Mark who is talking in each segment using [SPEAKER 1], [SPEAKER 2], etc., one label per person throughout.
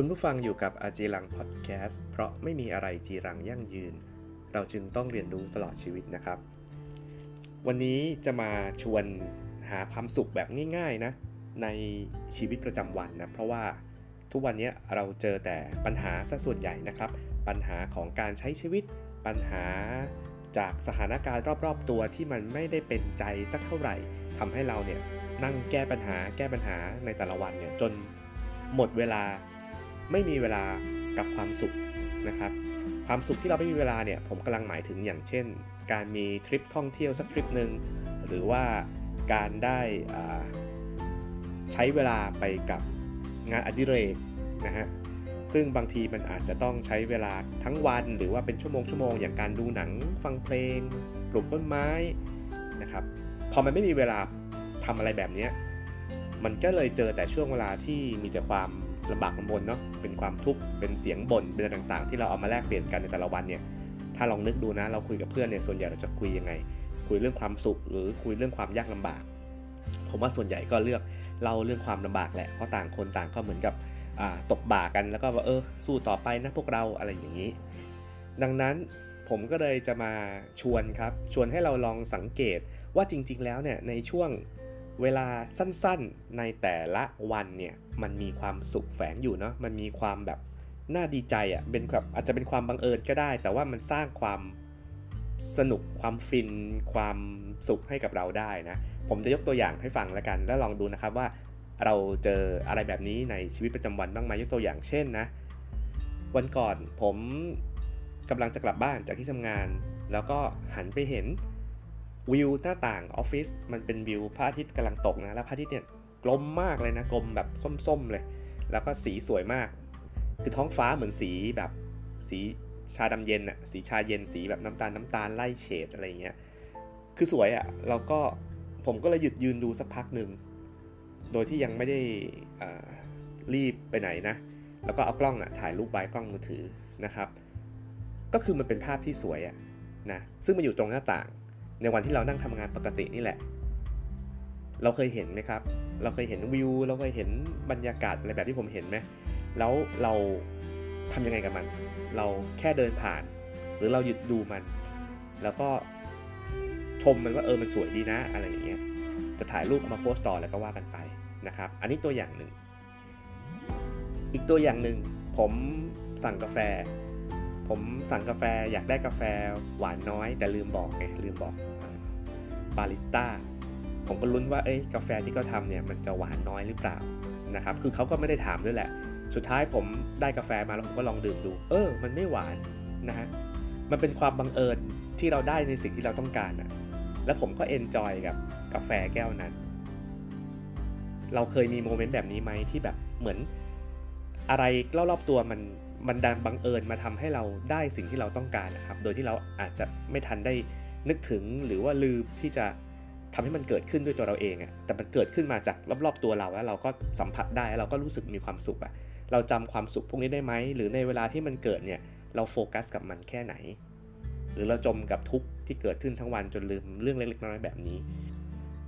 [SPEAKER 1] คุณผู้ฟังอยู่กับอาจีรังพอดแคสต์เพราะไม่มีอะไรจีรังยั่งยืน เราจึงต้องเรียนรู้ตลอดชีวิตนะครับ วันนี้จะมาชวนหาความสุขแบบง่ายๆนะในชีวิตประจำวันนะเพราะว่าทุกวันนี้เราเจอแต่ปัญหาซะส่วนใหญ่นะครับ ปัญหาของการใช้ชีวิต ปัญหาจากสถานการณ์รอบๆตัวที่มันไม่ได้เป็นใจสักเท่าไหร่ทำให้เราเนี่ยนั่งแก้ปัญหาแก้ปัญหาในแต่ละวันเนี่ยจนหมดเวลา ไม่มีเวลากับความสุขนะครับ ความสุขที่เราไม่มีเวลาเนี่ยผมกำลังหมายถึงอย่างเช่น การมีทริปท่องเที่ยวสักทริปหนึ่งหรือว่าการได้ใช้เวลาไปกับงานอดิเรกนะฮะซึ่งบางทีมันอาจจะต้องใช้เวลาทั้งวันหรือว่าเป็นชั่วโมงชั่วโมงอย่างการดูหนังฟังเพลง ปลูกต้นไม้นะครับพอมันไม่มีเวลาทำอะไรแบบนี้มันก็เลยเจอแต่ช่วงเวลาที่มีแต่ความ ลำบากลำบนเนาะเป็นความทุกข์เป็นเสียงบ่นเป็นอะไรต่างๆ ที่เราเอามาแลกเปลี่ยนกันในแต่ละวันเนี่ยถ้าลองนึกดูนะเราคุยกับเพื่อนเนี่ยส่วนใหญ่เราจะคุยยังไง คุยเรื่องความสุขหรือคุยเรื่องความยากลำบาก ผมว่าส่วนใหญ่ก็เลือกเล่าเรื่องความลำบากแหละเพราะต่างคนต่างก็เหมือนกับตกบ่ากันแล้วก็ว่าเออสู้ต่อไปนะพวกเราอะไรอย่างนี้ ดังนั้นผมก็เลยจะมาชวนครับชวนให้เราลองสังเกตว่าจริง ๆ แล้วเนี่ยในช่วง เวลาสั้นๆในแต่ละวันเนี่ยมันมีความสุขแฝงอยู่เนาะมันมีความแบบน่าดีใจอะ่ะเป็นแบบอาจจะเป็นความบังเอิญก็ได้ แต่ว่ามันสร้างความสนุกความฟิน ความสุขให้กับเราได้นะ ผมจะยกตัวอย่างให้ฟังแล้วกัน แล้วลองดูนะครับว่าเราเจออะไรแบบนี้ในชีวิตประจำวันบ้างไหมยกตัวอย่างเช่นนะ วันก่อนผมกำลังจะกลับบ้านจากที่ทำงาน แล้วก็หันไปเห็น วิวหน้าต่างออฟฟิศมันเป็นวิวพระอาทิตย์กำลังตกนะแล้วพระอาทิตย์เนี่ยกลมมากเลยนะกลมแบบส้มๆเลย แล้วก็สีสวยมาก คือท้องฟ้าเหมือนสีแบบสีชาดำเย็นอะสีชาเย็นสีแบบน้ำตาลน้ำตาลไล่เฉดอะไรเงี้ยคือสวยอะแล้วก็ผมก็เลยหยุดยืนดูสักพักหนึ่งโดยที่ยังไม่ได้อ่ารีบไปไหนนะ แล้วก็เอากล้องอะถ่ายรูปไว้กล้องมือถือนะครับ ก็คือมันเป็นภาพที่สวยอะนะซึ่งมันอยู่ตรงหน้าต่าง ในวันที่เรานั่งทำงานปกตินี่แหละ เราเคยเห็นไหมครับ เราเคยเห็นวิว เราเคยเห็นบรรยากาศอะไรแบบที่ผมเห็นไหมแล้วเราทำยังไงกับมัน เราแค่เดินผ่าน หรือเราหยุดดูมัน แล้วก็ชมมันว่าเออมันสวยดีนะอะไรอย่างเงี้ย จะถ่ายรูปเอามาโพสต์ต่อแล้วก็ว่ากันไปนะครับ อันนี้ตัวอย่างหนึ่ง อีกตัวอย่างหนึ่งผมสั่งกาแฟ ผมสั่งกาแฟอยากได้กาแฟหวานน้อย แต่ลืมบอกไงลืมบอกบาริสต้าผมก็ลุ้นว่าเอ้ยกาแฟที่เขาทำเนี่ยมันจะหวานน้อยหรือเปล่านะครับคือเขาก็ไม่ได้ถามด้วยแหละ สุดท้ายผมได้กาแฟมาแล้วผมก็ลองดื่มดู เออ มันไม่หวานนะฮะมันเป็นความบังเอิญที่เราได้ในสิ่งที่เราต้องการอะแล้วผมก็เอนจอยกับกาแฟแก้วนั้น เราเคยมีโมเมนต์แบบนี้ไหมที่แบบเหมือนอะไรรอบๆตัวมัน มันดันบังเอิญมาทำให้เราได้สิ่งที่เราต้องการนะครับ โดยที่เราอาจจะไม่ทันได้นึกถึงหรือว่าลืมที่จะทำให้มันเกิดขึ้นด้วยตัวเราเองอะแต่มันเกิดขึ้นมาจากรอบๆตัวเราแล้วเราก็สัมผัสได้เราก็รู้สึกมีความสุขอะเราจำความสุขพวกนี้ได้ไหม หรือในเวลาที่มันเกิดเนี่ยเราโฟกัสกับมันแค่ไหน หรือเราจมกับทุกข์ที่เกิดขึ้นทั้งวันจนลืมเรื่องเล็กๆน้อยๆแบบนี้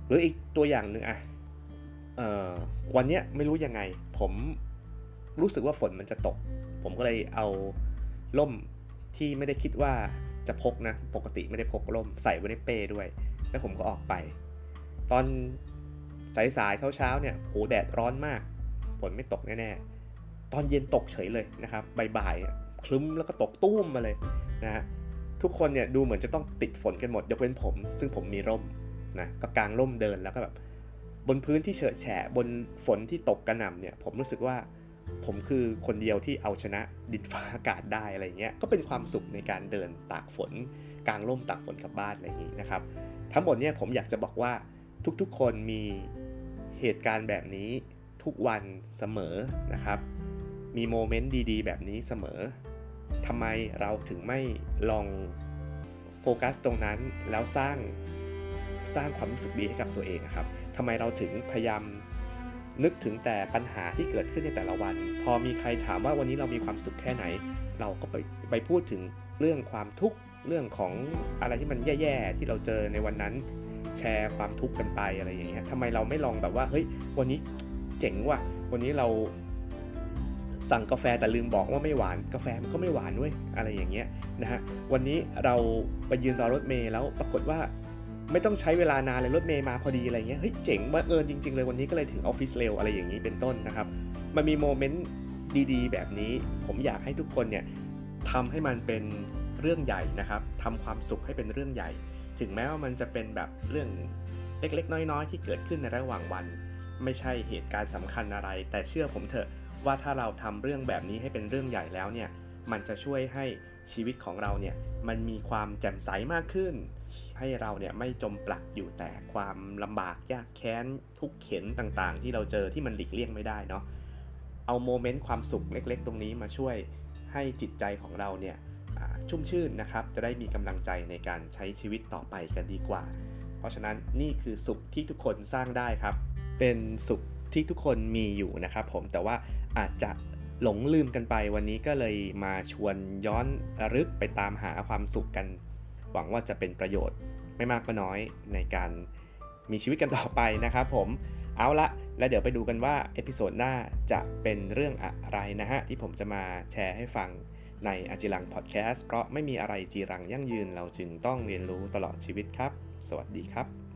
[SPEAKER 1] หรืออีกตัวอย่างหนึ่งอะเอ่อวันเนี้ยไม่รู้ยังไง ผมรู้สึกว่าฝนมันจะตก ผมก็เลยเอาล่มที่ไม่ได้คิดว่าจะพกนะ ปกติไม่ได้พกล่มใส่ไว้ในเป้ด้วย แล้วผมก็ออกไป ตอนสายๆเช้าๆเนี่ยโหแดดร้อนมากฝนไม่ตกแน่ๆ ตอนเย็นตกเฉยเลยนะครับบ่ายๆคลึ้มแล้วก็ตกตุ้มมาเลยนะฮะทุกคนเนี่ยดูเหมือนจะต้องติดฝนกันหมดยกเว้นผม ซึ่งผมมีร่มนะก็กางร่มเดินแล้วก็แบบบนพื้นที่เฉอะแฉะบนฝนที่ตกกระหน่ำเนี่ยผมรู้สึกว่า ผมคือคนเดียวที่เอาชนะดินฟ้าอากาศได้อะไรเงี้ยก็เป็นความสุขในการเดินตากฝนกลางร่มตากฝนกลับบ้านอะไรอย่างนี้นะครับ ทั้งหมดเนี่ยผมอยากจะบอกว่าทุกๆคนมีเหตุการณ์แบบนี้ทุกวันเสมอนะครับ มีโมเมนต์ดีๆ แบบนี้เสมอทำไมเราถึงไม่ลองโฟกัสตรงนั้นแล้วสร้างสร้างความรู้สึกดีให้กับตัวเองครับทำไมเราถึงพยายาม นึกถึงแต่ปัญหาที่เกิดขึ้นในแต่ละวัน พอมีใครถามว่าวันนี้เรามีความสุขแค่ไหน เราก็ไปไปพูดถึงเรื่องความทุกข์เรื่องของอะไรที่มันแย่ๆที่เราเจอในวันนั้น แชร์ความทุกข์กันไปอะไรอย่างเงี้ยทำไมเราไม่ลองแบบว่าเฮ้ยวันนี้เจ๋งว่ะวันนี้เราสั่งกาแฟแต่ลืมบอกว่าไม่หวานกาแฟมันก็ไม่หวานเว้ยอะไรอย่างเงี้ยนะฮะวันนี้เราไปยืนรอรถเมล์แล้วปรากฏว่า ไม่ต้องใช้เวลานานเลยรถเมล์มาพอดีอะไรเงี้ยเฮ้ยเจ๋งบังเอิญจริง ๆ เลยวันนี้ก็เลยถึงออฟฟิศเร็วอะไรอย่างนี้เป็นต้นนะครับ มันมีโมเมนต์ดีๆ แบบนี้ ผมอยากให้ทุกคนเนี่ยทำให้มันเป็นเรื่องใหญ่นะครับทำความสุขให้เป็นเรื่องใหญ่ ถึงแม้ว่ามันจะเป็นแบบเรื่องเล็กๆ น้อยๆ ที่เกิดขึ้นในระหว่างวัน ไม่ใช่เหตุการณ์สำคัญอะไร แต่เชื่อผมเถอะว่าถ้าเราทำเรื่องแบบนี้ให้เป็นเรื่องใหญ่แล้วเนี่ย มันจะช่วยให้ชีวิตของเราเนี่ยมันมีความแจ่มใสมากขึ้น ให้เราเนี่ยไม่จมปลักอยู่แต่ความลำบากยากแค้นทุกเข็นต่างๆ ที่เราเจอที่มันหลีกเลี่ยงไม่ได้เนาะเอาโมเมนต์ความสุขเล็กๆ ตรงนี้มาช่วยให้จิตใจของเราเนี่ยชุ่มชื่นนะครับ จะได้มีกำลังใจในการใช้ชีวิตต่อไปกันดีกว่า เพราะฉะนั้นนี่คือสุขที่ทุกคนสร้างได้ครับ เป็นสุขที่ทุกคนมีอยู่นะครับผมแต่ว่าอาจจะ หลงลืมกันไปวันนี้ก็เลยมาชวนย้อนระลึกไปตามหาความสุขกัน หวังว่าจะเป็นประโยชน์ไม่มากก็น้อยในการมีชีวิตกันต่อไปนะครับผมเอาละแล้วเดี๋ยวไปดูกันว่าเอพิโซดหน้าจะเป็นเรื่องอะไรนะฮะ ที่ผมจะมาแชร์ให้ฟังในอาจิรังพอดแคสต์เพราะไม่มีอะไรจีรังยั่งยืนเราจึงต้องเรียนรู้ตลอดชีวิตครับ สวัสดีครับ